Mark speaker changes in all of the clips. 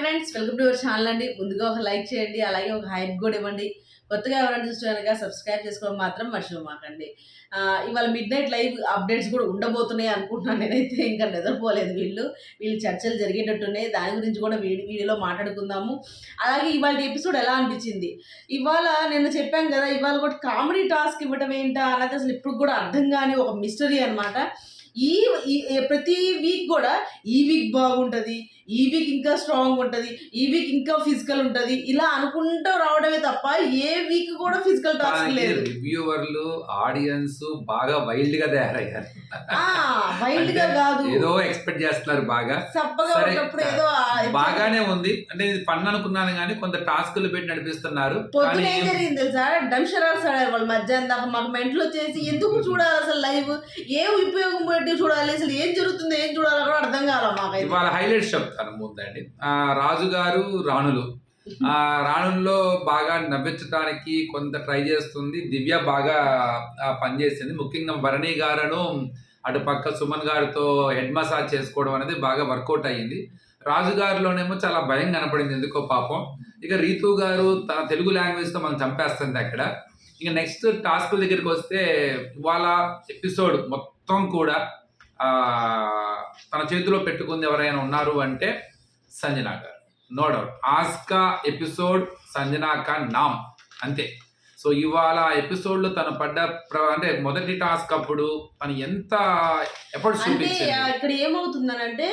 Speaker 1: Friends welcome to our channel అండి ముందుగా ఒక లైక్ చేయండి అలాగే ఒక హైప్ కూడా ఇవ్వండి కొత్తగా ఎవరైనా చూస్తున్నారుగా సబ్స్క్రైబ్ చేసుకోవడం మాత్రం మర్చిపోమాకండి ఇవాళ మిడ్ నైట్ లైవ్ అప్డేట్స్ కూడా ఉండబోతున్నాయి అనుకుంటున్నాను నేనైతే ఇంకా నిద్రపోలేదు వీళ్ళు వీళ్ళు చర్చలు జరిగేటట్టున్నాయి దాని గురించి కూడా వీడి వీడియోలో మాట్లాడుకుందాము అలాగే ఇవాళ ఎపిసోడ్ ఎలా అనిపించింది ఇవాళ నిన్న చెప్పాను కదా ఇవాళ కూడా కామెడీ టాస్క్ ఇవ్వటం ఏంటా అనేది అసలు ఇప్పుడు కూడా అర్థం కాని ఒక మిస్టరీ అనమాట ఈ ప్రతి వీక్ కూడా ఈ వీక్ బాగుంటుంది ఈ వీక్ ఇంకా స్ట్రాంగ్ ఉంటుంది ఈ వీక్ ఇంకా ఫిజికల్ ఉంటుంది ఇలా అనుకుంటూ రావడమే తప్ప ఏ వీక్ కూడా ఫిజికల్ టాస్క్ లేదు
Speaker 2: రివ్యూవర్లు ఆడియన్స్ బాగా వైల్డ్ గా తయారయ్యారు
Speaker 1: వైల్డ్ గా కాదు
Speaker 2: ఏదో ఎక్స్పెక్ట్ చేస్తున్నారు బాగా చప్పగా ఉన్నప్పుడు ఏదో బాగానే ఉంది అంటే ఇది పన్ను అనుకున్నాను కానీ కొంత టాస్కులు పెట్టి నడిపిస్తున్నారు
Speaker 1: పొద్దున ఏం జరిగింది తెలుసా డంషరాల్స్ ఆడారు వాళ్ళు మధ్యాహ్నం దాకా మాకు మెంట్లు వచ్చేసి ఎందుకు చూడాలి అసలు లైవ్ ఏ ఉపయోగం పెట్టి చూడాలి అసలు ఏం జరుగుతుంది ఏం చూడాలి అక్కడ అర్థం కావాలి
Speaker 2: మాకైతే హైలైట్ చెప్తాను ముందండి రాజుగారు రాణులు ఆ రాణుల్లో బాగా నవ్వించడానికి కొంత ట్రై చేస్తుంది దివ్య బాగా పనిచేసింది ముఖ్యంగా భరణి గారును అటు పక్క సుమన్ గారితో హెడ్ మసాజ్ చేసుకోవడం అనేది బాగా వర్కౌట్ అయ్యింది రాజుగారిలోనేమో చాలా భయం కనపడింది ఎందుకో పాపం ఇక రీతు గారు తన తెలుగు లాంగ్వేజ్తో మనం చంపేస్తుంది అక్కడ ఇక నెక్స్ట్ టాస్క్ దగ్గరికి వస్తే వాళ్ళ ఎపిసోడ్ మొత్తం కూడా తన చేతిలో పెట్టుకుంది ఎవరైనా ఉన్నారు అంటే సంజనా గారు నో డౌట్ ఆస్కా ఎపిసోడ్ సంజనా కా నామ్ అంతే సో ఇవాళ ఎపిసోడ్లో తను పడ్డ అంటే మొదటి టాస్క్ అప్పుడు తను ఎంత ఎఫర్ట్స్
Speaker 1: చూపించింది ఇక్కడ ఏమవుతుందనంటే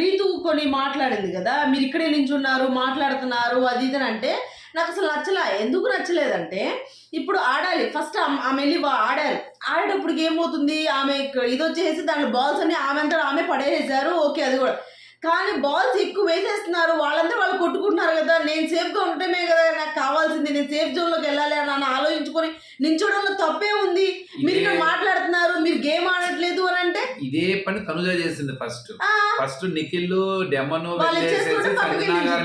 Speaker 1: రీతు కొన్ని మాట్లాడింది కదా మీరు ఇక్కడే నించున్నారు మాట్లాడుతున్నారు అది ఇది అంటే నాకు అసలు నచ్చలే ఎందుకు నచ్చలేదంటే ఇప్పుడు ఆడాలి ఫస్ట్ ఆమె వెళ్ళి ఆడాలి ఆడేటప్పుడు ఏమవుతుంది ఆమె ఇది వచ్చేసి దాని బాల్స్ అన్ని ఆమె అంతా ఆమె పడేసేసారు ఓకే అది కూడా కానీ బాల్స్ ఎక్కువ వేసేస్తున్నారు వాళ్ళంతా వాళ్ళు కొట్టుకుంటున్నారు కదా నేను సేఫ్గా ఉండటమే కదా నాకు కావాల్సింది నేను సేఫ్ జోన్లోకి వెళ్ళాలి అని నన్ను ఆలోచించుకొని నించోడంలో తప్పే ఉంది మీరు ఇక్కడ మాట్లాడుతున్నారు మీరు గేమ్ ఆడట్లేదు అని అంటే
Speaker 2: ఇదే పని తనుజ చేసింది ఫస్ట్ ఫస్ట్ నిఖిల్ డెమను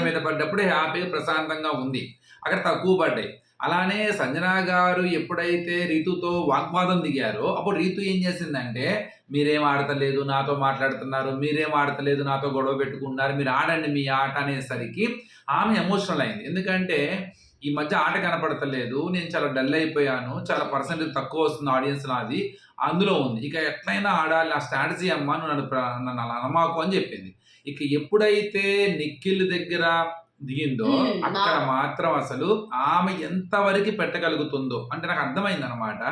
Speaker 2: మీద పడ్డప్పుడు హ్యాపీగా ప్రశాంతంగా ఉంది అక్కడ తక్కువ పడ్డాయి అలానే సంజనా గారు ఎప్పుడైతే రీతుతో వాగ్వాదం దిగారో అప్పుడు రీతు ఏం చేసిందంటే మీరేం ఆడతలేదు నాతో మాట్లాడుతున్నారు మీరేం ఆడతలేదు నాతో గొడవ పెట్టుకున్నారు మీరు ఆడండి మీ ఆట అనేసరికి ఆమె ఎమోషనల్ అయింది ఎందుకంటే ఈ మధ్య ఆట కనపడతలేదు నేను చాలా డల్ అయిపోయాను చాలా పర్సెంటేజ్ తక్కువ వస్తుంది ఆడియన్స్ నాది అందులో ఉంది ఇక ఎట్లయినా ఆడాలి ఆ స్ట్రాటజీ అమ్మా నన్ను నన్ను అనమాకు అని చెప్పింది ఇక ఎప్పుడైతే నిఖిల్ దగ్గర దిగిందో అక్కడ మాత్రం అసలు ఆమె ఎంతవరకు పెట్టగలుగుతుందో అంటే నాకు అర్థమైంది అనమాట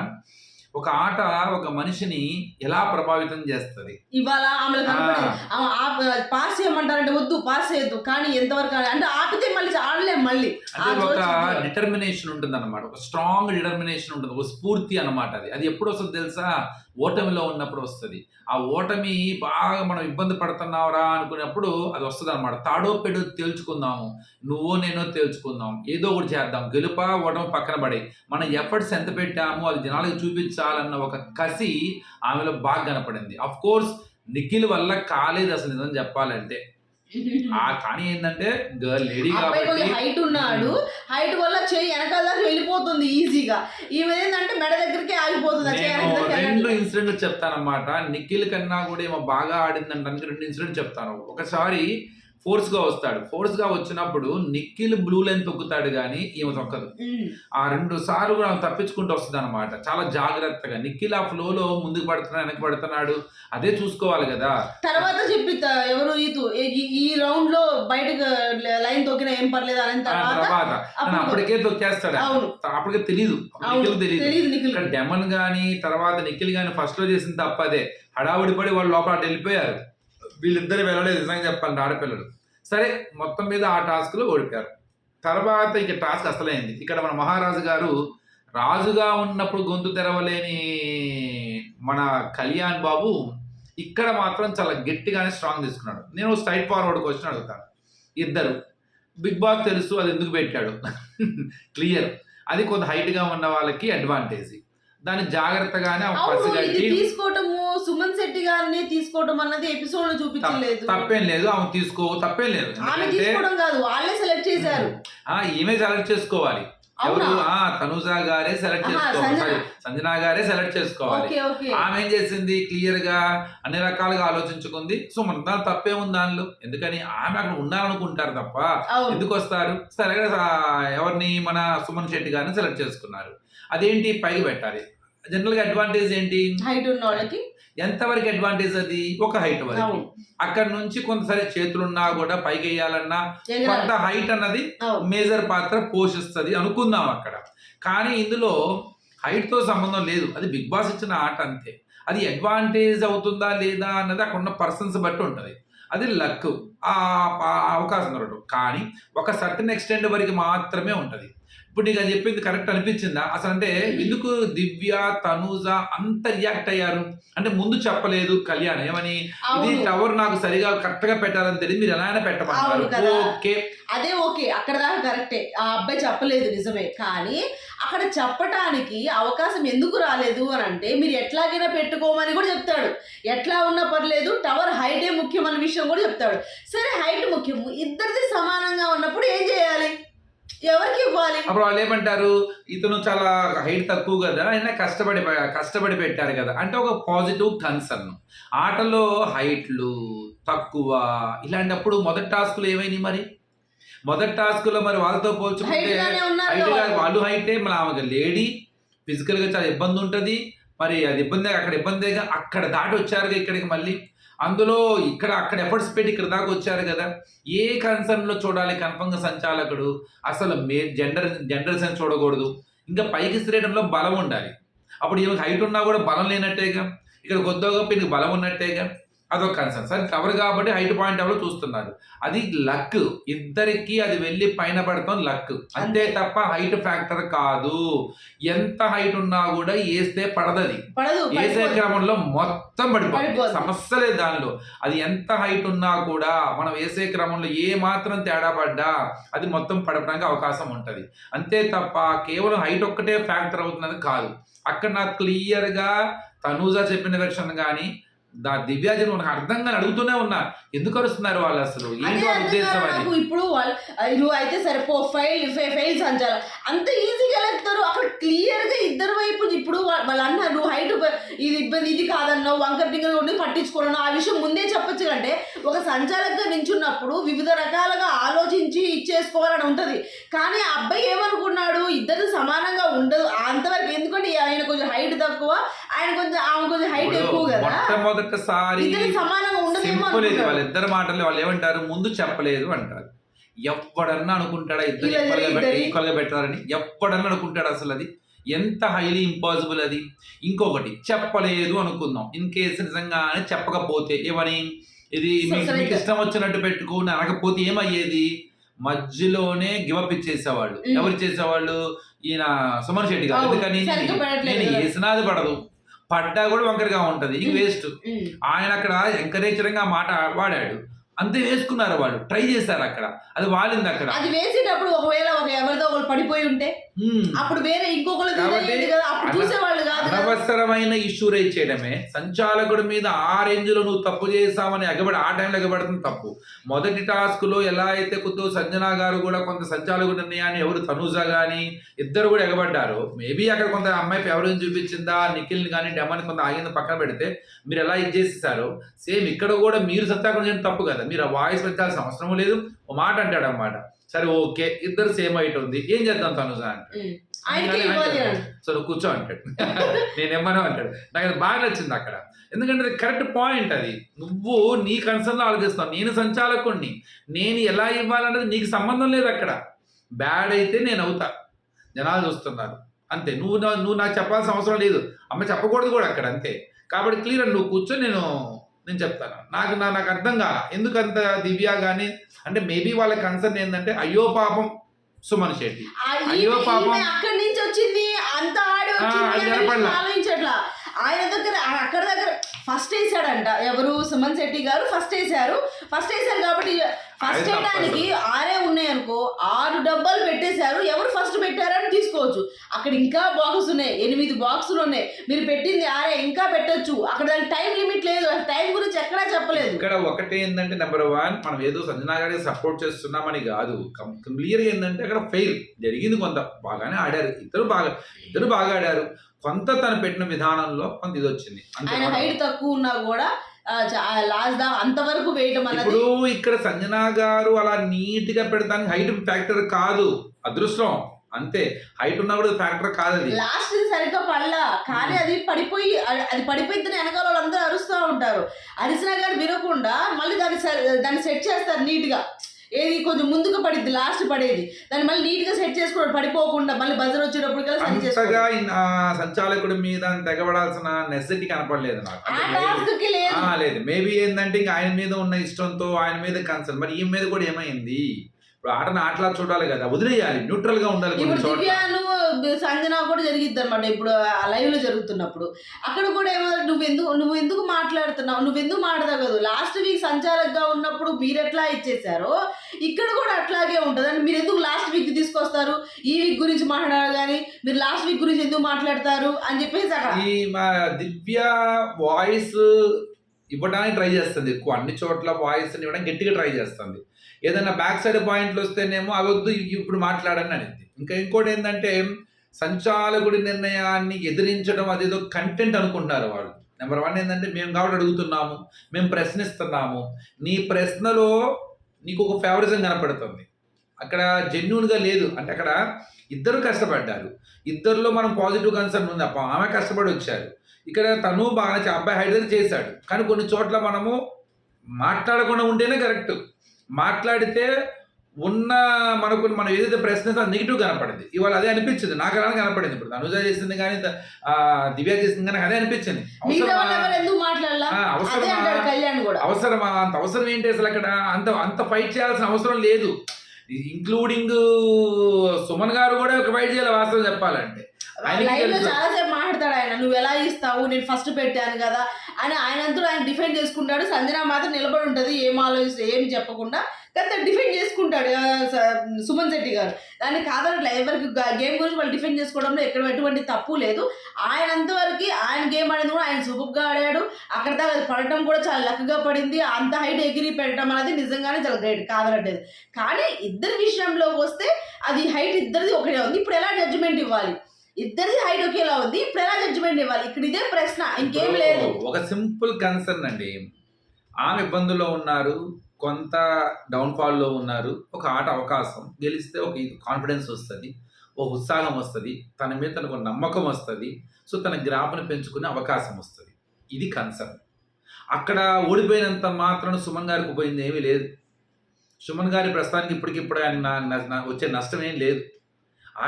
Speaker 2: ఒక ఆట ఒక మనిషిని ఎలా ప్రభావితం చేస్తుంది
Speaker 1: ఇవాళ ఆమె పాస్ చేయమంటారంటే వద్దు పాస్ చేయొద్దు కానీ ఎంతవరకు అంటే ఆపితే మళ్ళీ ఆడలేం మళ్ళీ
Speaker 2: ఒక డిటర్మినేషన్ ఉంటుంది అనమాట ఒక స్ట్రాంగ్ డిటర్మినేషన్ ఉంటుంది ఒక స్ఫూర్తి అనమాట అది అది ఎప్పుడు వస్తుంది తెలుసా ఓటమిలో ఉన్నప్పుడు వస్తుంది ఆ ఓటమి బాగా మనం ఇబ్బంది పడుతున్నావురా అనుకున్నప్పుడు అది వస్తుంది అనమాట తాడో పెడు తేల్చుకుందాము నువ్వో నేనో తేల్చుకుందాం ఏదో ఒకటి చేద్దాం గెలుప ఓటమి పక్కన పడే మనం ఎఫర్ట్స్ ఎంత పెట్టాము అది జనాలకు చూపించాలన్న ఒక కసి ఆమెలో బాగా కనపడింది అఫ్ కోర్స్ నిఖిల్ వల్ల కాలేదు అసలు నిజం చెప్పాలంటే ఆ కానీ ఏంటంటే గర్ల్ లేడీ
Speaker 1: కాబట్టి హైట్ ఉన్నాడు హైట్ వల్ల చెయ్యి వెనకాల దాకా వెళ్ళిపోతుంది ఈజీగా ఈమె ఏంటంటే మెడ దగ్గరికి
Speaker 2: ఆగిపోతుంది రెండు ఇన్సిడెంట్ చెప్తానమాట నిఖిల్ కన్నా కూడా ఏమో బాగా ఆడిందంటానికి రెండు ఇన్సిడెంట్ చెప్తాను ఒకసారి ఫోర్స్ గా వస్తాడు ఫోర్స్ గా వచ్చినప్పుడు నిక్కిల్ బ్లూ లైన్ తొక్కుతాడు కానీ ఈమె తొక్కదు ఆ రెండు సార్లు కూడా తప్పించుకుంటూ వస్తుంది అనమాట చాలా జాగ్రత్తగా నిక్కిల్ ఆ ఫ్లో లో ముందుకు పడుతున్నాడు వెనక్కి పడుతున్నాడు అదే చూసుకోవాలి
Speaker 1: కదా తర్వాత చెప్పి ఎవరు ఈ రౌండ్ లో బయటకు లైన్ తొక్కినా ఏం పర్లేదు అని
Speaker 2: తర్వాత అప్పటికే తొక్కేస్తాడు అప్పటికే తెలియదు డెమన్ గాని తర్వాత నిఖిల్ గాని ఫస్ట్ లో చేసిన తప్పదే హడావుడి పడి వాళ్ళు లోపల వెళ్ళిపోయారు వీళ్ళిద్దరు వెళ్ళలేదు నిజంగా చెప్పండి ఆడపిల్లలు సరే మొత్తం మీద ఆ టాస్క్లో ఓడిపోయారు తర్వాత ఇక టాస్క్ అసలైంది ఇక్కడ మన మహారాజు గారు రాజుగా ఉన్నప్పుడు గొంతు తెరవలేని మన కళ్యాణ్ బాబు ఇక్కడ మాత్రం చాలా గట్టిగానే స్ట్రాంగ్ తీసుకున్నాడు నేను స్ట్రైట్ ఫార్వర్డ్ క్వశ్చన్ అడుగుతాను ఇద్దరు బిగ్ బాస్ తెలుసు అది ఎందుకు పెట్టాడు క్లియర్ అది కొంత హైట్గా ఉన్న వాళ్ళకి అడ్వాంటేజ్ దాన్ని జాగ్రత్తగానే
Speaker 1: తీసుకోవటము సుమన్ శెట్టి గారిని తీసుకోవటం అన్నది ఎపిసోడ్ లో చూపించలేదు తప్పేం లేదు ఆమె
Speaker 2: తీసుకో తప్పేం లేదు ఆమె కాదు వాళ్ళే సెలెక్ట్ చేశారు ఆ ఈమె సెలెక్ట్ చేసుకోవాలి ఎవరు తనుజా గారే సెలెక్ట్ చేసుకోవాలి సంజనా గారే సెలెక్ట్ చేసుకోవాలి ఆమె ఏం చేసింది క్లియర్ గా అన్ని రకాలుగా ఆలోచించుకుంది సో మన దాని తప్పే ఉంది దానిలో ఎందుకని ఆమె అక్కడ ఉండాలనుకుంటారు తప్ప ఎందుకు వస్తారు సరే ఎవరిని మన సుమన్ శెట్టి గారిని సెలెక్ట్ చేసుకున్నారు అదేంటి పైకి పెట్టాలి జనరల్గా అడ్వాంటేజ్ ఏంటి హైట్ ఉన్న వాళ్ళకి ఎంతవరకు అడ్వాంటేజ్ అది ఒక హైట్ వరకు అక్కడ నుంచి కొంత సరే చేతులున్నా కూడా పైకి వేయాలన్నా కొంత హైట్ అన్నది మేజర్ పాత్ర పోషిస్తుంది అనుకుందాం అక్కడ కానీ ఇందులో హైట్ తో సంబంధం లేదు అది బిగ్ బాస్ ఇచ్చిన ఆట అంతే అది అడ్వాంటేజ్ అవుతుందా లేదా అన్నది అక్కడ ఉన్న పర్సన్స్ బట్టి ఉంటుంది అది లక్ ఆ అవకాశం కానీ ఒక సర్టన్ ఎక్స్టెంట్ వరకు మాత్రమే ఉంటుంది ఇప్పుడు నీకు అది చెప్పింది కరెక్ట్ అనిపించిందా అసలు అంటే ఎందుకు దివ్య తనూజ అంత రియాక్ట్ అయ్యారు అంటే ముందు చెప్పలేదు కళ్యాణ్ ఏమని
Speaker 1: ఇది టవర్ నాకు సరిగా కరెక్ట్ గా పెట్టాలని తెలియదు మీరు ఎలా పెట్టమంటారు ఓకే అదే ఓకే అక్కడ దాకా కరెక్టే ఆ అబ్బాయి చెప్పలేదు నిజమే కానీ అక్కడ చెప్పటానికి అవకాశం ఎందుకు రాలేదు అని అంటే మీరు ఎట్లాగైనా పెట్టుకోమని కూడా చెప్తాడు ఎట్లా ఉన్నా పర్లేదు టవర్ హైటే ముఖ్యం అనే విషయం కూడా చెప్తాడు సరే హైట్ ముఖ్యము ఇద్దరిది సమానంగా ఉన్నప్పుడు ఏం చేయాలి ఎవరికి ఇవ్వాలి
Speaker 2: అప్పుడు వాళ్ళు ఏమంటారు ఇతను చాలా హైట్ తక్కువ కదా అయినా కష్టపడి కష్టపడి పెట్టారు కదా అంటే ఒక పాజిటివ్ కన్సర్న్ ఆటలో హైట్లు తక్కువ ఇలాంటప్పుడు మొదటి టాస్క్లు ఏమైనాయి మరి మొదటి టాస్క్లో మరి వాళ్ళతో పోల్చుకుంటే హైట్ వాళ్ళు హైటే మన ఆమె లేడీ ఫిజికల్గా చాలా ఇబ్బంది ఉంటుంది మరి అది ఇబ్బంది అక్కడ ఇబ్బందిగా అక్కడ దాటి వచ్చారుగా ఇక్కడికి మళ్ళీ అందులో ఇక్కడ అక్కడ ఎఫర్ట్స్ పెట్టి ఇక్కడ దాకా వచ్చారు కదా ఏ కన్సర్న్లో చూడాలి కన్ఫర్మ్గా సంచాలకుడు అసలు మే జెండర్ జెండర్ అని చూడకూడదు ఇంకా పైకి శ్రేయడంలో బలం ఉండాలి అప్పుడు ఈ హైట్ ఉన్నా కూడా బలం లేనట్టేగా ఇక్కడ కొద్దిగా బలం ఉన్నట్టేగా అదొక కన్సర్న్ సార్ కవర్ కాబట్టి హైట్ పాయింట్ ఎవరు చూస్తున్నారు అది లక్ ఇద్దరికి అది వెళ్ళి పైన పడతాం లక్ అంతే తప్ప హైట్ ఫ్యాక్టర్ కాదు ఎంత హైట్ ఉన్నా కూడా వేస్తే పడదది వేసే క్రమంలో మొత్తం పడిపోతుంది సమస్య లేదు దానిలో అది ఎంత హైట్ ఉన్నా కూడా మనం వేసే క్రమంలో ఏ మాత్రం తేడా పడ్డా అది మొత్తం పడపడానికి అవకాశం ఉంటుంది అంతే తప్ప కేవలం హైట్ ఒక్కటే ఫ్యాక్టర్ అవుతుందని కాదు అక్కడ నాకు క్లియర్గా తనూజా చెప్పిన వెర్షన్ కానీ దా దివ్యాజన్ మనకు అర్థంగా అడుగుతూనే ఉన్నారు ఎందుకు అరుస్తున్నారు వాళ్ళు అసలు
Speaker 1: ఉద్దేశం ఇప్పుడు నువ్వు అయితే సరిపో ఫైల్ ఫైల్ అంచాలి అంత ఈజీగా వెళ్తారు అక్కడ క్లియర్ గా ఇద్దరు వైపు ఇప్పుడు వాళ్ళు అన్నారు నువ్వు హైట్ ఇది ఇబ్బంది ఇది కాదన్నావు వంకర టింకర్ ఉండి పట్టించుకోవడం ఆ విషయం ముందే చెప్పొచ్చు కంటే ఒక సంచాలకుగా నించున్నప్పుడు వివిధ రకాలుగా ఆలోచించి ఇచ్చేసుకోవాలని ఉంటది కానీ ఆ అబ్బాయి ఏమనుకున్నాడు ఇద్దరు సమానంగా ఉండదు అంతవరకు ఎందుకంటే ఆయన కొంచెం హైట్ తక్కువ ఆయన కొంచెం ఆమె కొంచెం హైట్ ఎక్కువ
Speaker 2: కదా మొదటిసారి సింపుల్ ఇది వాళ్ళిద్దరు మాటలు వాళ్ళు ఏమంటారు ముందు చెప్పలేదు అంటారు ఎవడన్నా అనుకుంటాడా ఇద్దరు ఈక్వల్గా ఈక్వల్గా పెట్టారని ఎవడన్నా అనుకుంటాడు అసలు అది ఎంత హైలీ ఇంపాసిబుల్ అది ఇంకొకటి చెప్పలేదు అనుకుందాం ఇన్ కేసు నిజంగానే చెప్పకపోతే ఏమని ఇది మీకు ఇష్టం వచ్చినట్టు పెట్టుకుని అనకపోతే ఏమయ్యేది మధ్యలోనే గివప్ ఇచ్చేసేవాళ్ళు ఎవరు చేసేవాళ్ళు ఈయన సుమన్ శెట్టి గారు ఎందుకని నేను వేసినాది పడదు పడ్డా కూడా వంకరగా ఉంటది ఇది వేస్ట్ ఆయన అక్కడ ఎంకరేజర్గా మాట వాడాడు అంతే వేసుకున్నారు వాళ్ళు ట్రై చేశారు అక్కడ అది వాలింది అక్కడ అది వేసేటప్పుడు ఒకవేళ ఒక ఎవరిదో ఒకరు పడిపోయి ఉంటే అప్పుడు వేరే ఇంకొకరు అవసరమైన అనవసరమైన ఇష్యూ రేజ్ చేయడమే సంచాలకుడి మీద ఆ రేంజ్ లో నువ్వు తప్పు చేసావని ఎగబడి ఆ టైంలో ఎగబడుతుంది తప్పు మొదటి టాస్క్ లో ఎలా అయితే కొద్దో సంజనా గారు కూడా కొంత సంచాలకుడు అని ఎవరు తనూజ గానీ ఇద్దరు కూడా ఎగబడ్డారు మేబీ అక్కడ కొంత అమ్మాయి ఎవరిని చూపించిందా నిఖిల్ కానీ డెమాని కొంత ఆగింది పక్కన పెడితే మీరు ఎలా ఇది సేమ్ ఇక్కడ కూడా మీరు సత్యాగ్రహం తప్పు కదా మీరు ఆ వాయిస్ పెట్టాల్సిన అవసరం లేదు ఓ మాట అంటాడు అన్నమాట సరే ఓకే ఇద్దరు సేమ్ హైట్ ఉంది ఏం చేద్దాం తనుజ అంటే సరే కూర్చో అంటాడు నేను ఇవ్వను అంటాడు నాకు అది బాగా నచ్చింది అక్కడ ఎందుకంటే అది కరెక్ట్ పాయింట్ అది నువ్వు నీ కన్సర్న్లో ఆలోచిస్తావు నేను సంచాలకుణ్ణి నేను ఎలా ఇవ్వాలన్నది నీకు సంబంధం లేదు అక్కడ బ్యాడ్ అయితే నేను అవుతా జనాలు చూస్తున్నారు అంతే నువ్వు నువ్వు నాకు చెప్పాల్సిన అవసరం లేదు అమ్మ చెప్పకూడదు కూడా అక్కడ అంతే కాబట్టి క్లియర్ నువ్వు కూర్చొని నేను నేను చెప్తాను నాకు నా నాకు అర్థం కాల ఎందుకంత దివ్య కానీ అంటే మేబీ వాళ్ళ కన్సర్న్ ఏంటంటే అయ్యో పాపం సుమన్ శెట్టి
Speaker 1: అయ్యో పాపం అక్కడి నుంచి వచ్చింది అంత ఆడి ఆయన దగ్గర అక్కడ దగ్గర ఫస్ట్ వేసాడంట ఎవరు సుమన్ శెట్టి గారు ఫస్ట్ వేసారు ఫస్ట్ వేసారు కాబట్టి ఫస్ట్ వేయడానికి ఆరే ఉన్నాయనుకో ఆరు డబ్బాలు పెట్టేశారు ఎవరు ఫస్ట్ పెట్టారని తీసుకోవచ్చు అక్కడ ఇంకా బాక్స్ ఉన్నాయి ఎనిమిది బాక్సులు ఉన్నాయి మీరు పెట్టింది ఆరే ఇంకా పెట్టచ్చు అక్కడ దానికి టైం లిమిట్ లేదు టైం గురించి ఎక్కడా
Speaker 2: చెప్పలేదు ఇక్కడ ఒకటి ఏంటంటే నెంబర్ వన్ మనం ఏదో సంజనా గారికి సపోర్ట్ చేస్తున్నామని కాదు క్లియర్ ఏంటంటే అక్కడ ఫెయిల్ జరిగింది కొంత బాగానే ఆడారు ఇద్దరు బాగా ఇద్దరు బాగా ఆడారు కొంత తను పెట్టిన విధానంలో
Speaker 1: కొంత ఇది వచ్చింది ఆయన హైట్ తక్కువ ఉన్నా కూడా లాస్ట్ అంతవరకు వేయటం అన్నది
Speaker 2: ఇప్పుడు ఇక్కడ సంజనా గారు అలా నీట్ గా పెడతానికి హైట్ ఫ్యాక్టర్ కాదు అదృష్టం అంతే హైట్ ఉన్నా కూడా ఫ్యాక్టర్ కాదు
Speaker 1: అది లాస్ట్ సరిగ్గా పడలా కానీ అది పడిపోయి అది పడిపోయిందని వెనకాల వాళ్ళందరూ అరుస్తూ ఉంటారు అరిసినా గారు వినకుండా మళ్ళీ దాన్ని దాన్ని సెట్ చేస్తారు నీట్ గా ఏది కొంచెం ముందుకు పడింది లాస్ట్ పడేది దాన్ని మళ్ళీ నీట్గా సెట్ చేసుకోవడం పడిపోకుండా మళ్ళీ బజర్ వచ్చేటప్పుడు
Speaker 2: అంతగా సంచాలకుడి మీద తెగబడాల్సిన నెసెసిటీ కనపడలేదు నాకు లేదు మేబీ ఏంటంటే ఇంకా ఆయన మీద ఉన్న ఇష్టంతో ఆయన మీద కన్సర్న్ మరి ఈ మీద కూడా ఏమైంది
Speaker 1: ఇప్పుడు ఆటను ఆటలా చూడాలి కదా వదిలేయాలి న్యూట్రల్ గా ఉండాలి కొన్ని చోట్ల సంజన కూడా జరిగిద్ది అనమాట ఇప్పుడు ఆ లైవ్లో జరుగుతున్నప్పుడు అక్కడ కూడా ఏమో నువ్వు ఎందుకు నువ్వు ఎందుకు మాట్లాడుతున్నావు నువ్వు ఎందుకు మాట్లాడగదు లాస్ట్ వీక్ సంచాలకుగా ఉన్నప్పుడు మీరు ఎట్లా ఇచ్చేసారో ఇక్కడ కూడా అట్లాగే ఉంటుంది అంటే మీరు ఎందుకు లాస్ట్ వీక్ తీసుకొస్తారు ఈ వీక్ గురించి మాట్లాడాలి కానీ మీరు లాస్ట్ వీక్ గురించి ఎందుకు మాట్లాడతారు అని చెప్పేసి
Speaker 2: అక్కడ ఈ మా దివ్య వాయిస్ ఇవ్వడానికి ట్రై చేస్తుంది ఎక్కువ అన్ని చోట్ల వాయిస్ ఇవ్వడానికి గట్టిగా ట్రై చేస్తుంది ఏదైనా బ్యాక్ సైడ్ పాయింట్లు వస్తేనేమో అవద్దు ఇప్పుడు మాట్లాడని అనేది ఇంకా ఇంకోటి ఏంటంటే సంచాలకుడి నిర్ణయాన్ని ఎదిరించడం అదేదో కంటెంట్ అనుకుంటున్నారు వాళ్ళు నెంబర్ వన్ ఏంటంటే మేము కాబట్టి అడుగుతున్నాము మేము ప్రశ్నిస్తున్నాము నీ ప్రశ్నలో నీకు ఒక ఫేవరిజం కనపడుతుంది అక్కడ జెన్యున్గా లేదు అంటే అక్కడ ఇద్దరు కష్టపడ్డారు ఇద్దరులో మనం పాజిటివ్ కన్సర్న్ ఉంది అప్ప ఆమె కష్టపడి వచ్చారు ఇక్కడ తను బాగా అబ్బాయి హైదర్ చేశాడు కానీ కొన్ని చోట్ల మనము మాట్లాడకుండా ఉంటేనే కరెక్ట్ మాట్లాడితే ఉన్న మనకు మనం ఏదైతే ప్రశ్నిస్తా నెగిటివ్ కనపడింది ఇవాళ అదే అనిపించింది నాకు అలానే కనపడింది ఇప్పుడు అనుజ చేసింది కానీ దివ్య చేసింది కానీ అదే అనిపించింది అవసరమా అంత అవసరం ఏంటి అసలు అక్కడ అంత అంత ఫైట్ చేయాల్సిన అవసరం లేదు ఇంక్లూడింగ్ సుమన్ గారు కూడా ఒక ఫైట్ చేయాలి వాస్తవం చెప్పాలంటే
Speaker 1: చాలాసేపు మాట్లాడతాడు ఆయన నువ్వు ఎలా ఇస్తావు నేను ఫస్ట్ పెట్టాను కదా అని ఆయన అంతా ఆయన డిఫెండ్ చేసుకుంటాడు సంజన మాత్రం నిలబడి ఉంటది ఏం ఆలోచిస్తే ఏం చెప్పకుండా కానీ డిఫెండ్ చేసుకుంటాడు సుమన్ శెట్టి గారు దాన్ని కాదనట్లే ఎవరికి గేమ్ గురించి వాళ్ళు డిఫెండ్ చేసుకోవడంలో ఎక్కడ ఎటువంటి తప్పు లేదు ఆయన అంతవరకు ఆయన గేమ్ ఆడింది కూడా ఆయన సుబుగ్గా ఆడాడు అక్కడ దాకా పడటం కూడా చాలా లక్గా పడింది అంత హైట్ ఎగిరి పెట్టడం అనేది నిజంగానే చాలా గ్రేట్ కాదనట్లేదు కానీ ఇద్దరి విషయంలోకి వస్తే అది హైట్ ఇద్దరిది ఒకటే ఉంది ఇప్పుడు ఎలా జడ్జిమెంట్ ఇవ్వాలి ఇద్దరిది హైట్ ఒకేలా ఉంది ఇప్పుడు ఎలా జడ్జిమెంట్ ఇవ్వాలి ఇక్కడ ఇదే ప్రశ్న ఇంకేం లేదు
Speaker 2: ఒక సింపుల్ కన్సర్న్ అండి ఆమె ఇబ్బందుల్లో ఉన్నారు కొంత డౌన్ఫాల్లో ఉన్నారు ఒక ఆట అవకాశం గెలిస్తే ఒక కాన్ఫిడెన్స్ వస్తుంది ఓ ఉత్సాహం వస్తుంది తన మీద తనకు నమ్మకం వస్తుంది సో తన గ్రాపను పెంచుకునే అవకాశం వస్తుంది ఇది కన్సర్న్ అక్కడ ఓడిపోయినంత మాత్రం సుమన్ గారికి పోయింది ఏమీ లేదు సుమన్ గారి ప్రస్తుతానికి ఇప్పటికిప్పుడు ఆయన వచ్చే నష్టం ఏం లేదు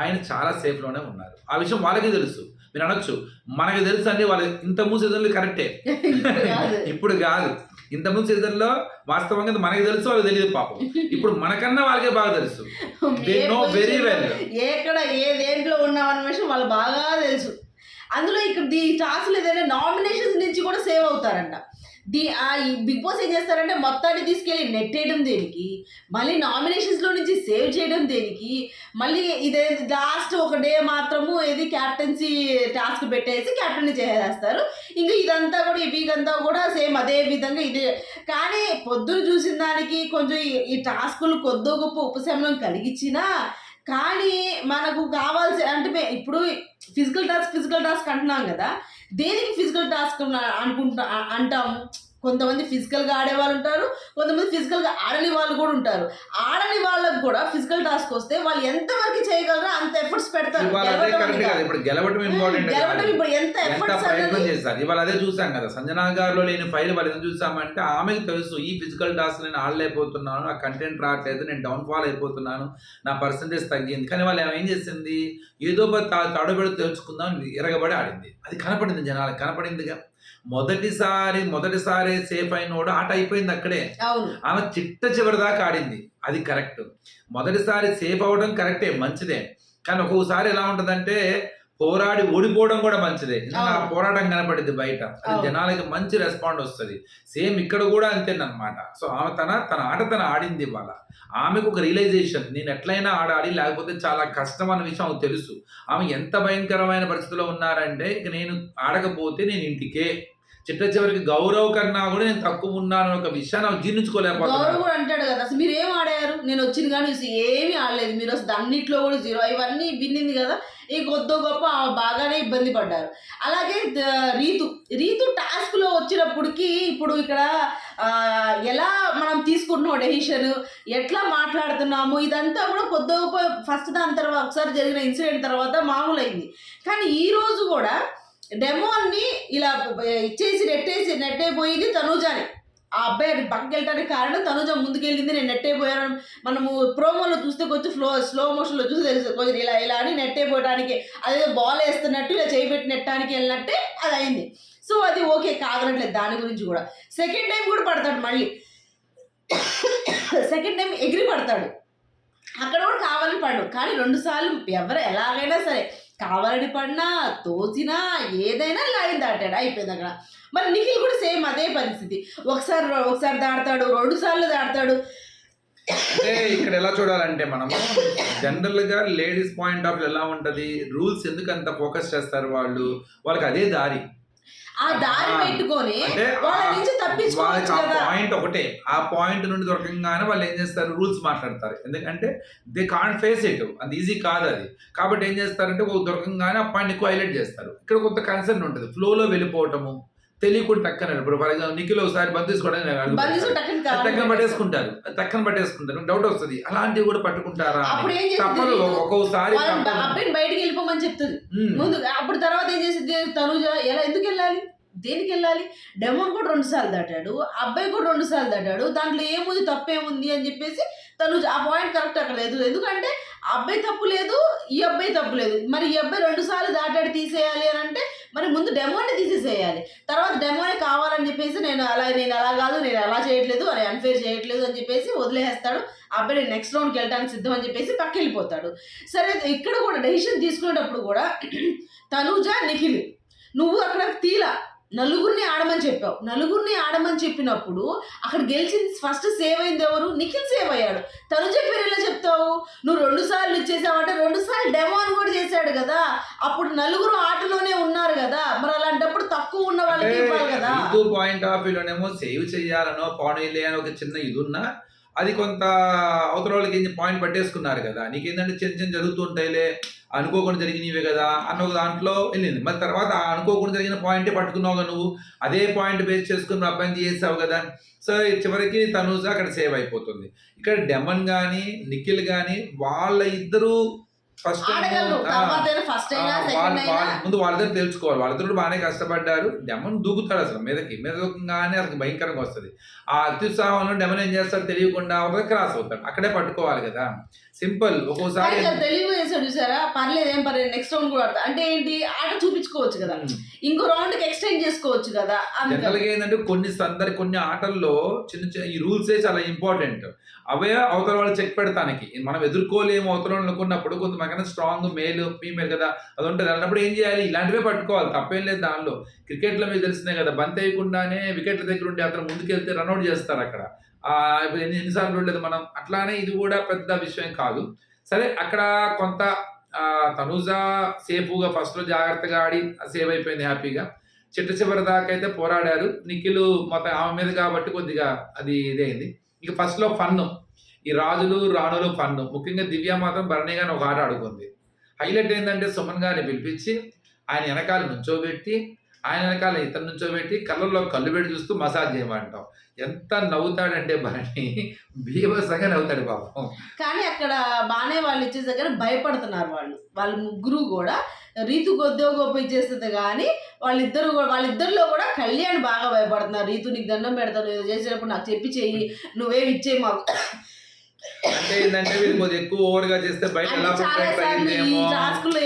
Speaker 2: ఆయన చాలా సేఫ్లోనే ఉన్నారు ఆ విషయం వాళ్ళకే తెలుసు మీరు అనొచ్చు మనకు తెలుసు అండి వాళ్ళు ఇంతకుముందు సీజన్లు కరెక్టే ఇప్పుడు కాదు ఇంతకుముందు సీజన్లో వాస్తవంగా మనకి తెలుసు వాళ్ళకి తెలియదు పాపం ఇప్పుడు మనకన్నా వాళ్ళకే బాగా తెలుసు నో వెరీ వెల్
Speaker 1: ఎక్కడ ఏ దేంట్లో ఉన్నాం విషయం వాళ్ళు బాగా తెలుసు అందులో ఇక్కడ ఈ టాస్క్లు ఏదైనా నామినేషన్స్ నుంచి కూడా సేవ్ అవుతారంట దీ ఆ ఈ బిగ్ బాస్ ఏం చేస్తారంటే మొత్తాన్ని తీసుకెళ్ళి నెట్ వేయడం దేనికి మళ్ళీ నామినేషన్స్లో నుంచి సేవ్ చేయడం దేనికి మళ్ళీ ఇదే లాస్ట్ ఒక డే మాత్రము ఏది క్యాప్టెన్సీ టాస్క్ పెట్టేసి క్యాప్టెన్ చేసేస్తారు ఇంకా ఇదంతా కూడా ఈ వీక్ అంతా కూడా సేమ్ అదే విధంగా ఇదే కానీ పొద్దున చూసిన దానికి కొంచెం ఈ టాస్కులు కొద్దో గొప్ప ఉపశమనం కలిగించినా కానీ మనకు కావాల్సి అంటే ఇప్పుడు ఫిజికల్ టాస్క్ ఫిజికల్ టాస్క్ అంటున్నాం కదా దేనికి ఫిజికల్ టాస్క్ అనుకుంటా అంటాం కొంతమంది ఫిజికల్గా ఆడే వాళ్ళు ఉంటారు కొంతమంది ఫిజికల్గా ఆడని వాళ్ళు కూడా ఉంటారు ఆడని వాళ్ళకు కూడా ఫిజికల్ టాస్క్ వస్తే వాళ్ళు ఎంతవరకు చేయగలరో అంత ఎఫర్ట్స్ పెడతారు
Speaker 2: ఇప్పుడు ఇవాళ అదే చూసాం కదా సంజనా గారిలో లేని ఫైల్ వాళ్ళు ఎందుకు చూసామంటే ఆమెకు తెలుసు ఈ ఫిజికల్ టాస్క్ నేను ఆడలేకపోతున్నాను నా కంటెంట్ రావట్లేదు నేను డౌన్ ఫాల్ అయిపోతున్నాను నా పర్సంటేజ్ తగ్గింది కానీ వాళ్ళు ఏం చేసింది ఏదో తడబెడ తెలుసుకుందాం ఎరగబడి ఆడింది అది కనపడింది జనాలకు కనపడిందిగా మొదటిసారి మొదటిసారి సేఫ్ అయిన వాడు ఆట అయిపోయింది అక్కడే ఆమె చిట్ట చివరి దాకా ఆడింది అది కరెక్ట్ మొదటిసారి సేఫ్ అవ్వడం కరెక్టే మంచిదే కానీ ఒక్కొక్కసారి ఎలా ఉంటుందంటే పోరాడి ఓడిపోవడం కూడా మంచిదే ఆ పోరాటం కనపడింది బయట అది జనాలకి మంచి రెస్పాండ్ వస్తుంది సేమ్ ఇక్కడ కూడా అంతేనమాట సో ఆమె తన తన ఆట తన ఆడింది ఇవాళ ఆమెకు ఒక రియలైజేషన్ నేను ఎట్లయినా ఆడాలి లేకపోతే చాలా కష్టం అన్న విషయం తెలుసు ఆమె ఎంత భయంకరమైన పరిస్థితిలో ఉన్నారంటే ఇక నేను ఆడకపోతే నేను ఇంటికే చిట్ట చివరికి గౌరవ్ కన్నా కూడా నేను తక్కువ ఉన్నాను ఒక విషయాన్ని
Speaker 1: జీర్ణించుకోలేకపోతున్నాను కూడా అంటాడు కదా అసలు మీరు ఏం ఆడారు నేను వచ్చింది కానీ అసలు ఏమీ ఆడలేదు మీరు అసలు అన్నింటిలో కూడా జీరో ఇవన్నీ విన్నింది కదా ఈ కొద్దో గొప్ప బాగానే ఇబ్బంది పడ్డారు అలాగే రీతు రీతు టాస్క్ లో వచ్చినప్పటికి ఇప్పుడు ఇక్కడ ఎలా మనం తీసుకుంటున్నాం డెసిషన్ ఎట్లా మాట్లాడుతున్నాము ఇదంతా కూడా కొద్ది గొప్ప ఫస్ట్ దాని తర్వాత ఒకసారి జరిగిన ఇన్సిడెంట్ తర్వాత మామూలైంది కానీ ఈ రోజు కూడా అన్ని ఇలా ఇచ్చేసి నెట్టేసి నెట్టేపోయింది తనూజాని ఆ అబ్బాయి పక్కకెళ్ళటానికి కారణం తనుజ ముందుకెళ్ళింది నేను అయిపోయాను మనము ప్రోమోలో చూస్తే కొంచెం ఫ్లో స్లో మోషన్లో చూస్తే తెలుసు కొంచెం ఇలా ఇలా అని నెట్టేపోయడానికి అదేదో బాల్ వేస్తున్నట్టు ఇలా చేయబెట్టి నెట్టడానికి వెళ్ళినట్టే అది అయింది సో అది ఓకే కాదనట్లేదు దాని గురించి కూడా సెకండ్ టైం కూడా పడతాడు మళ్ళీ సెకండ్ టైం ఎగిరి పడతాడు అక్కడ కూడా కావాలని పడడు కానీ రెండుసార్లు ఎవరు ఎలాగైనా సరే కావాలని పడినా తోచినా ఏదైనా లైన్ దాటాడు అయిపోయింది అక్కడ మరి నిఖిల్ కూడా సేమ్ అదే పరిస్థితి ఒకసారి ఒకసారి దాడతాడు రెండు సార్లు దాడతాడు
Speaker 2: అంటే ఇక్కడ ఎలా చూడాలంటే మనం జనరల్ గా లేడీస్ పాయింట్ ఆఫ్ ఎలా ఉంటది రూల్స్ ఎందుకు అంత ఫోకస్ చేస్తారు వాళ్ళు వాళ్ళకి అదే దారి ఆ దారి పెట్టుకొని వాళ్ళ నుంచి తప్పించుకోవచ్చు కదా పాయింట్ ఒకటే ఆ పాయింట్ నుండి దొరకంగానే వాళ్ళు ఏం చేస్తారు రూల్స్ మాట్లాడతారు ఎందుకంటే దే కాంట్ ఫేస్ ఇట్ అది ఈజీ కాదు అది కాబట్టి ఏం చేస్తారంటే దొరకంగానే ఆ పాయింట్ ఎక్కువ హైలైట్ చేస్తారు ఇక్కడ కొంత కన్సర్న్ ఉంటుంది ఫ్లోలో వెళ్ళిపోవటము తెలియకుండా టక్కన ఇప్పుడు ఫర్ ఎగ్జాంపుల్ నిఖిల్ ఒకసారి బంద్ తీసుకోవడానికి టక్కన పట్టేసుకుంటారు టక్కన పట్టేసుకుంటారు డౌట్ వస్తుంది అలాంటివి కూడా పట్టుకుంటారా
Speaker 1: తప్పదు ఒక్కోసారి అబ్బాయిని బయటికి వెళ్ళిపోమని చెప్తుంది ముందు అప్పుడు తర్వాత ఏం చేసింది తనుజ ఎలా ఎందుకు వెళ్ళాలి దేనికి వెళ్ళాలి డెమోన్ కూడా రెండు సార్లు దాటాడు అబ్బాయి కూడా రెండు సార్లు దాటాడు దాంట్లో ఏముంది తప్పేముంది అని చెప్పేసి తను ఆ పాయింట్ కరెక్ట్ అక్కడ లేదు ఎందుకంటే అబ్బాయి తప్పు లేదు ఈ అబ్బాయి తప్పు లేదు మరి ఈ అబ్బాయి రెండు సార్లు దాటాడు తీసేయాలి అని అంటే మరి ముందు డెమోని తీసేసేయాలి తర్వాత డెమోని కావాలని చెప్పేసి నేను అలా నేను అలా కాదు నేను అలా చేయట్లేదు అని అన్ఫేర్ చేయట్లేదు అని చెప్పేసి వదిలేస్తాడు అబ్బాయి నెక్స్ట్ రౌండ్కి వెళ్ళడానికి సిద్ధం అని చెప్పేసి పక్క వెళ్ళిపోతాడు సరే ఇక్కడ కూడా డెసిషన్ తీసుకునేటప్పుడు కూడా తనుజ నిఖిల్ నువ్వు అక్కడ తీలా నలుగురిని ఆడమని చెప్పావు నలుగురిని ఆడమని చెప్పినప్పుడు అక్కడ గెలిచింది ఫస్ట్ సేవ్ అయింది ఎవరు నిఖిల్ సేవ్ అయ్యాడు తను చెప్పారు ఎలా చెప్తావు నువ్వు రెండు సార్లు ఇచ్చేసావంటే రెండు సార్లు డెమో అని కూడా చేశాడు కదా అప్పుడు నలుగురు ఆటలోనే ఉన్నారు కదా మరి అలాంటప్పుడు తక్కువ ఉన్న వాళ్ళకి
Speaker 2: కదా పాయింట్ ఆఫ్ వ్యూలోనేమో సేవ్ చేయాలనో పాడేయాలనో ఒక చిన్న ఇది ఉన్నా అది కొంత అవతల వాళ్ళకి ఏం పాయింట్ పట్టేసుకున్నారు కదా నీకేంటంటే చిన్న చిన్న జరుగుతుంటాయిలే అనుకోకుండా జరిగినవే కదా అన్న ఒక దాంట్లో వెళ్ళింది మరి తర్వాత అనుకోకుండా జరిగిన పాయింటే పట్టుకున్నావుగా నువ్వు అదే పాయింట్ బేస్ చేసుకుని అబ్బాయిని చేసావు కదా సో చివరికి తనూజ అక్కడ సేవ్ అయిపోతుంది ఇక్కడ డెమన్ కానీ నిఖిల్ కానీ వాళ్ళ ఇద్దరూ ముందు వాళ్ళ దగ్గర తెలుసుకోవాలి వాళ్ళ దగ్గర బాగానే కష్టపడ్డారు డెమన్ దూకుతాడు అసలు మీదకి మీద దూకంగానే అసలు భయంకరంగా వస్తుంది ఆ అత్యుత్సాహంలో డెమన్ ఏం చేస్తాడు తెలియకుండా ఒక క్రాస్ అవుతాడు అక్కడే పట్టుకోవాలి కదా సింపుల్
Speaker 1: ఒక్కోసారి తెలివి చూసారా పర్లేదు ఏం పర్లేదు నెక్స్ట్ రౌండ్ కూడా అంటే ఏంటి ఆట చూపించుకోవచ్చు కదా hmm. ఇంకో రౌండ్ కి ఎక్స్టెండ్ చేసుకోవచ్చు
Speaker 2: కదా జనరల్గా ఏంటంటే కొన్ని సందర్భ కొన్ని ఆటల్లో చిన్న చిన్న ఈ రూల్సే చాలా ఇంపార్టెంట్ అవే అవతల వాళ్ళు చెక్ పెడతానికి మనం ఎదుర్కోలేము అవతల అనుకున్నప్పుడు కొంతమంది స్ట్రాంగ్ మేల్ ఫీమేల్ కదా అది ఉంటుంది అన్నప్పుడు ఏం చేయాలి ఇలాంటివే పట్టుకోవాలి తప్పేం లేదు దానిలో క్రికెట్లో మీకు తెలిసినాయి కదా బంత్ వేయకుండానే వికెట్ల దగ్గర ఉండి అతను ముందుకెళ్తే రన్అట్ చేస్తారు అక్కడ ఎన్ని ఎన్నిసార్లు ఉండలేదు మనం అట్లానే ఇది కూడా పెద్ద విషయం కాదు సరే అక్కడ కొంత తనుజా సేఫ్గా ఫస్ట్లో జాగ్రత్తగా ఆడి సేవ్ అయిపోయింది హ్యాపీగా చిట్ట చివరి దాకా అయితే పోరాడారు నిఖిల్ మొత్తం ఆమె మీద కాబట్టి కొద్దిగా అది ఇదైంది ఇక ఫస్ట్లో ఫన్ను ఈ రాజులు రాణులు ఫన్ను ముఖ్యంగా దివ్య మాత్రం భరణి గారిని ఒక ఆట ఆడుకుంది హైలైట్ ఏంటంటే సుమన్ గారిని పిలిపించి ఆయన వెనకాల నుంచోబెట్టి ఆయన వెనకాల ఇతను నుంచోబెట్టి కళ్ళల్లో కళ్ళు పెట్టి చూస్తూ మసాజ్ చేయమంటాం ఎంత
Speaker 1: నవ్వుతాడంటే భరణి భీభసంగా నవ్వుతాడు పాపం కానీ అక్కడ బాగానే వాళ్ళు ఇచ్చేసరికి భయపడుతున్నారు వాళ్ళు వాళ్ళు ముగ్గురు కూడా రీతు కొద్దిగా గొప్ప ఇచ్చేస్తుంది కానీ వాళ్ళిద్దరు వాళ్ళిద్దరిలో కూడా కళ్యాణ్ బాగా భయపడుతున్నారు రీతు నీకు దండం పెడతాను ఏదో చేసేటప్పుడు నాకు చెప్పి చెయ్యి నువ్వేం ఇచ్చేయి మాకు అంటే ఏంటంటే వీళ్ళు చేస్తే బయట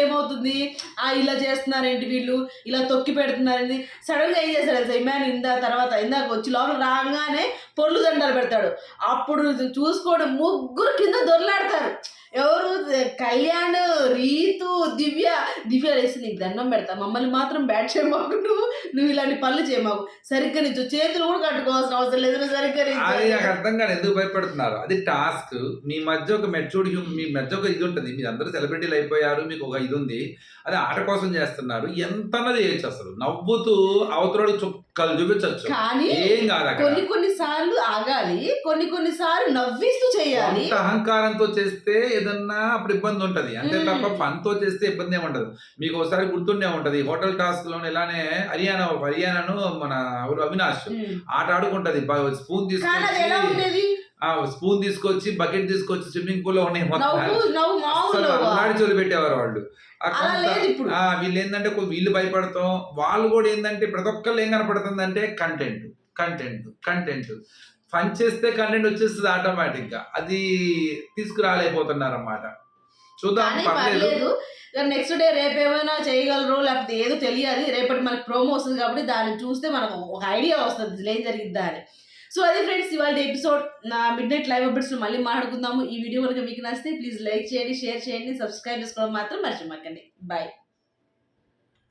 Speaker 1: ఏమవుతుంది ఆ ఇలా చేస్తున్నారేంటి వీళ్ళు ఇలా తొక్కి పెడుతున్నారని సడన్ గా ఏం చేస్తాడు తెలుసా ఇందా తర్వాత ఇందాక వచ్చి లోపల రాగానే పొర్లు దండాలు పెడతాడు అప్పుడు చూసుకోవడం ముగ్గురు కింద దొరలాడతారు ఎవరు కళ్యాణ్ రీతు దివ్య దివ్య లేసి నీకు దండం పెడతా మమ్మల్ని మాత్రం బ్యాట్ చేయమాకు నువ్వు నువ్వు ఇలాంటి పనులు చేయమాకు సరిగ్గా నీ చేతులు కూడా కట్టుకోవాల్సిన అవసరం లేదు సరిగ్గా
Speaker 2: అది నాకు అర్థం కాదు ఎందుకు భయపడుతున్నారు అది టాస్క్ మీ మధ్య ఒక మెచ్యూర్డ్ మీ మధ్య ఒక ఇది ఉంటుంది మీరు అందరూ సెలబ్రిటీలు అయిపోయారు మీకు ఒక ఇది ఉంది అది ఆట కోసం చేస్తున్నారు ఎంత అన్నది చేయొచ్చు అసలు నవ్వుతూ అవతల కళ్ళు
Speaker 1: కానీ ఏం కాదు కొన్ని కొన్ని సార్లు ఆగాలి కొన్ని కొన్ని సార్లు నవ్విస్తూ
Speaker 2: చేయాలి అహంకారంతో చేస్తే ఏదన్నా అప్పుడు ఇబ్బంది ఉంటది అంతే తప్ప ఫన్ తో చేస్తే ఇబ్బంది ఏముంటది మీకు ఒకసారి గుర్తుండే ఉంటది హోటల్ టాస్క్ లో ఇలానే హర్యానా హర్యానాను మన అవినాష్ ఆట ఆడుకుంటది స్పూన్ కానీ స్పూన్ తీసుకొచ్చి బకెట్ తీసుకొచ్చి స్విమ్మింగ్ పూల్ లో ఉన్నాయి మొత్తం పెట్టేవారు వాళ్ళు వీళ్ళు ఏంటంటే వీళ్ళు భయపడతాం వాళ్ళు కూడా ఏంటంటే ప్రతి ఒక్కళ్ళు ఏం కనపడుతుంది అంటే కంటెంట్ కంటెంట్ కంటెంట్ ఫన్ చేస్తే కంటెంట్ వచ్చేస్తుంది ఆటోమేటిక్ గా అది తీసుకురాలేకపోతున్నారు అన్నమాట
Speaker 1: చూద్దాం నెక్స్ట్ డే రేపు ఏమైనా చేయగలరు లేకపోతే ఏదో తెలియాలి రేపటి మనకి ప్రోమో వస్తుంది కాబట్టి దాన్ని చూస్తే మనకు ఒక ఐడియా వస్తుంది ఏం జరిగిద్దా అని సో అది ఫ్రెండ్స్ ఇవాళ ఎపిసోడ్ నా మిడ్ నైట్ లైవ్ అప్డేట్స్ మళ్ళీ మాట్లాడుకుందాము ఈ వీడియో కనుక మీకు నచ్చితే ప్లీజ్ లైక్ చేయండి షేర్ చేయండి సబ్స్క్రైబ్ చేసుకోవడం మాత్రం మర్చిపోకండి బాయ్